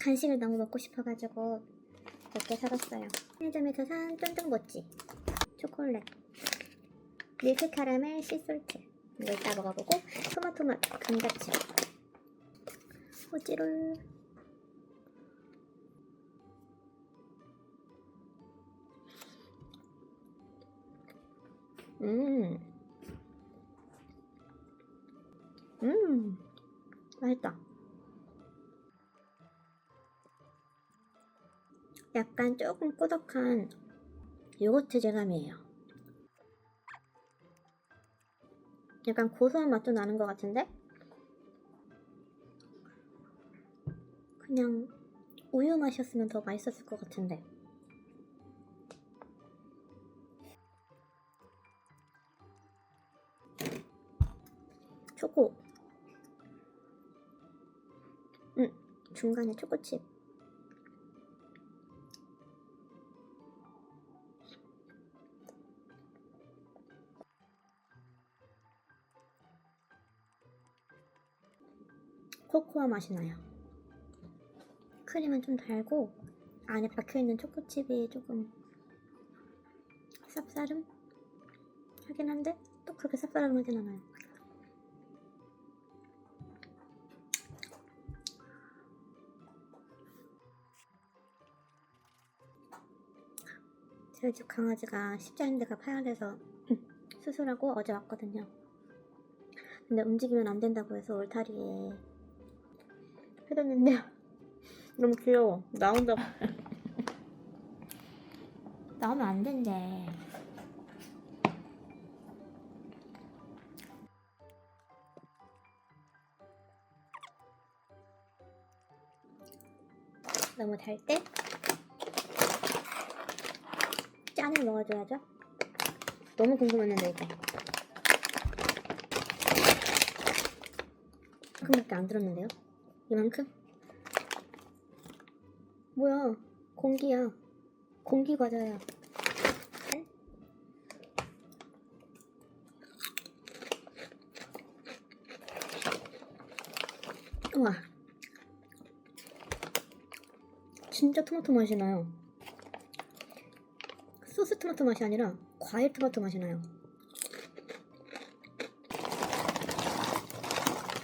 간식을 너무 먹고 싶어가지고 몇 개 사봤어요. 편의점에서 산 쫀득모찌, 초콜릿, 밀크 카라멜 씨솔트 이거 이따 먹어보고 토마토 맛 감자칩 호지롤 음. 음. 맛있다. 약간 조금 꾸덕한 요거트 제감이에요. 약간 고소한 맛도 나는 것 같은데? 그냥 우유 맛이었으면 더 맛있었을 것 같은데. 초코. 음, 중간에 초코칩. 코코아 맛이 나요. 크림은 좀 달고 안에 박혀있는 초코칩이 조금 쌉싸름 하긴 한데 또 그렇게 쌉싸름하진 않아요. 저희 집 강아지가 십자인대가 파열돼서 수술하고 어제 왔거든요. 근데 움직이면 안 된다고 해서 울타리에 해뒀는데요. 너무 귀여워. 나온다고. 나오면 안 된대. 너무 달 때 짠을 먹어줘야죠. 너무 궁금했는데 이거. 이만큼밖에 안 들었는데요? 이만큼? 뭐야? 공기야. 공기 과자야. 우와. 진짜 토마토 맛이 나요. 소스 토마토 맛이 아니라 과일 토마토 맛이 나요.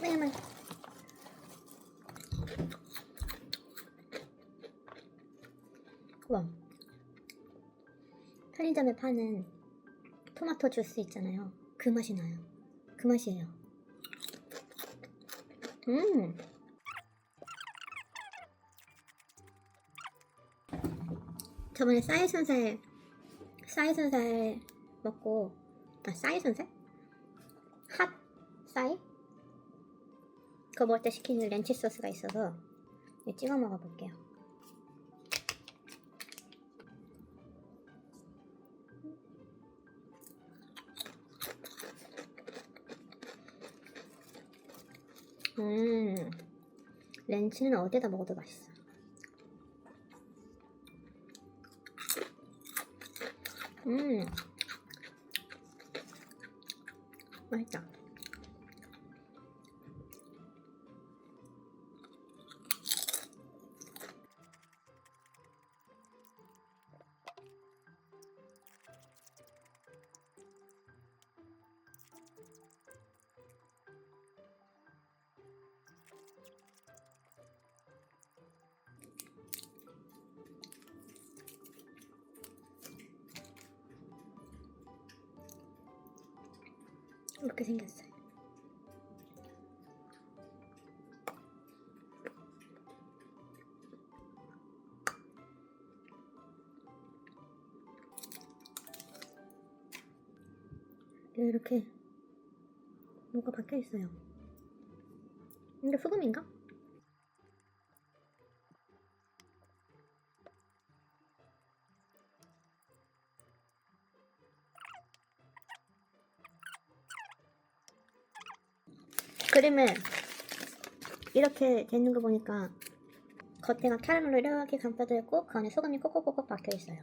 왜냐면 편의점에 파는 토마토 주스 있잖아요. 그 맛이 나요. 그 맛이에요. 음. 저번에 쌀 순살 쌀 순살 먹고 아 쌀 순살? 핫 쌀? 그거 먹을 때 시키는 렌치 소스가 있어서 찍어 먹어볼게요. 음, 렌치는 어디다 먹어도 맛있어. 음, 이렇게 생겼어요. 이렇게 뭐가 박혀 있어요. 이게 소금인가? 그림을 이렇게 돼 있는 거 보니까 겉에가 캐러멜로 이렇게 감싸져 있고 그 안에 소금이 꼭꼭꼭꼭 박혀 있어요.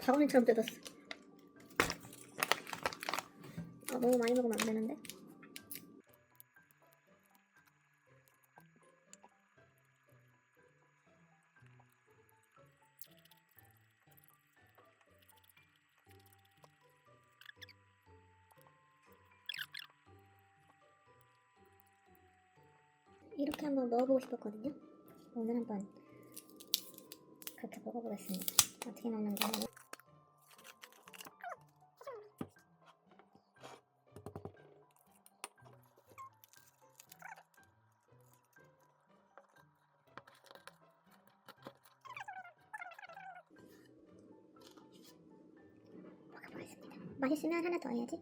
바구니처럼 뜯었어. 아, 너무 많이 먹으면 안 되는데. 이렇게 한번 먹어보고 싶었거든요. 오늘 한번 그렇게 먹어보겠습니다. 어떻게 먹는지. 먹어보겠습니다. 맛있으면 하나 더 해야지.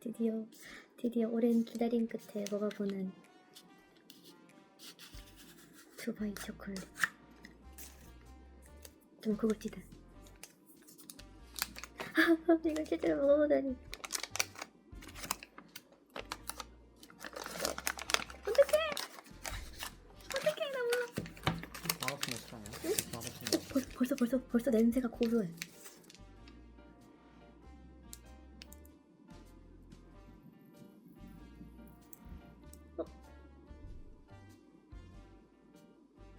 드디어 드디어 오랜 기다림 끝에 먹어보는 두바이 초콜릿. 좀 고급지다. 이걸 실제로 먹어보다니 어떡해 어떡해 나 몰라 맛없으면 싫어요? 맛없으면 벌, 벌써 벌써 냄새가 고소해.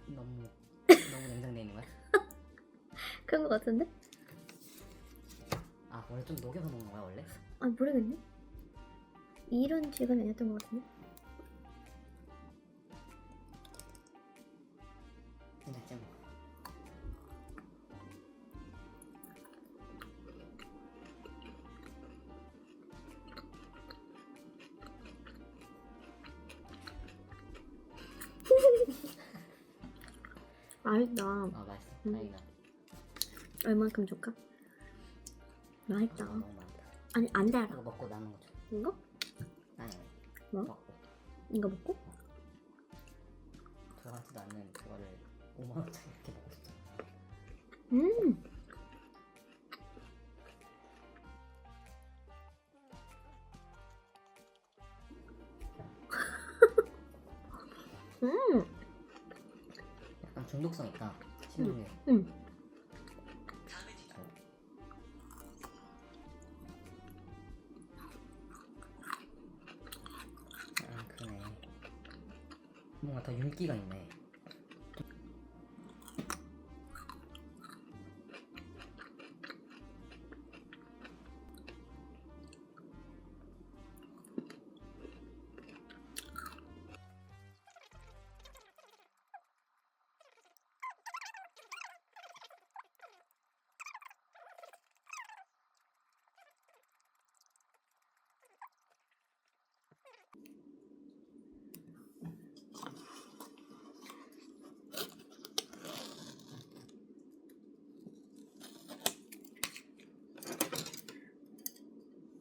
너무 너무 있는 거야? 그런 거 같은데? 아 원래 좀 녹여서 먹는 거야 원래? 아 모르겠네. 이런 질감이 아니었던 것 같은데? 맛있다. 아 맛있어 음. 다행이다 얼만큼 줄까? 맛있다. 아, 너무 많다 아니 안 달아. 이거 먹고 남은 거죠 이거? 아니 뭐? 먹고 이거 먹고? 들어가지도 않는 그거를 5만 원짜리 이렇게 음. 음. 중독성 있다. 씹는 게 음. 아 그러네. 뭔가 더 윤기가 있네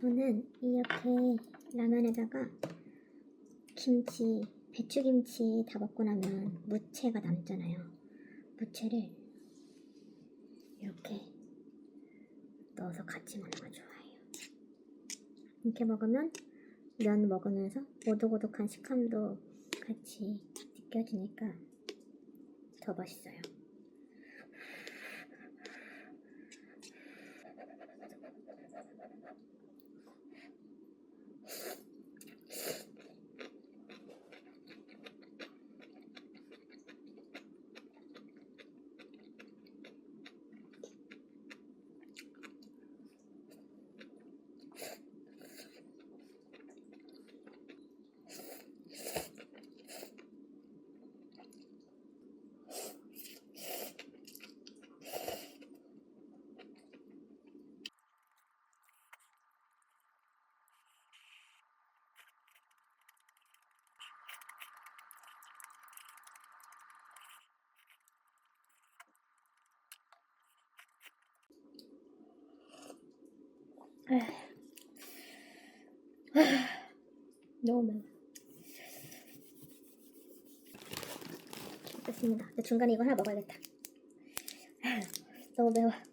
저는 이렇게 라면에다가 김치, 배추김치 다 먹고 나면 무채가 남잖아요. 무채를 이렇게 넣어서 같이 먹는 거 좋아해요. 이렇게 먹으면 면 먹으면서 오독오독한 식감도 같이 느껴지니까 더 맛있어요. 너무 매워. 됐습니다. 중간에 이거 하나 먹어야겠다. 너무 매워.